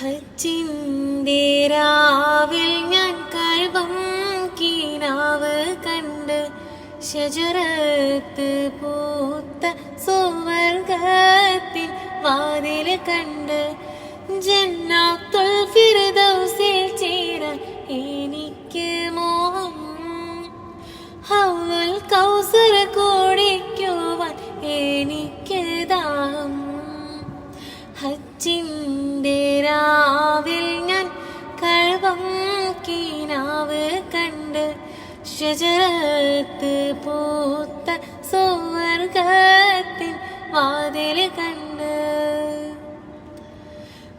ഹജ്ജിന്റെ ഞാൻ കൽബം കീനാവ് കണ്ട് ഷജറത്ത് പൂത്ത സുവർഗത്തിൽ വാതിൽ കണ്ട്. ജന്നാത്തുൽ ഫിർദൗസിൽ ചേരാൻ എനിക്ക് മോഹം. ഹൗലുൽ കൗസർ കുടിക്കുവാൻ എനിക്ക് ദാഹം. ഹജ്ജിന്റെ രാവിൽ ഞാൻ കഴവം കീനാവ് കണ്ട് ഷജറത്ത് പൂത്ത സുവർഗത്തിൻ വാതിൽ കണ്ട്.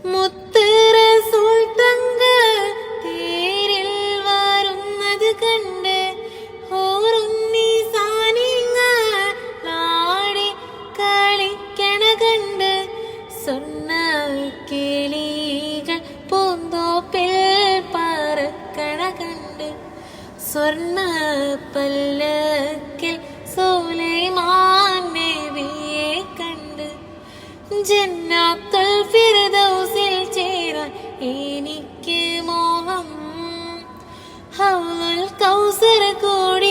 മുത്തറ സുൽത്തങ്ക തങ്ക തേരിൽ വരുന്നത് കണ്ട് സ്വർണ പല്ലക്കിൽ സോലൈമാൻ നബിയെ കണ്ട് ജന്നാത്തൽ ഫിർദൗസിൽ ചേരാൻ എനിക്ക് മോഹം. ഹൗലുൽ കൗസർ കൂടി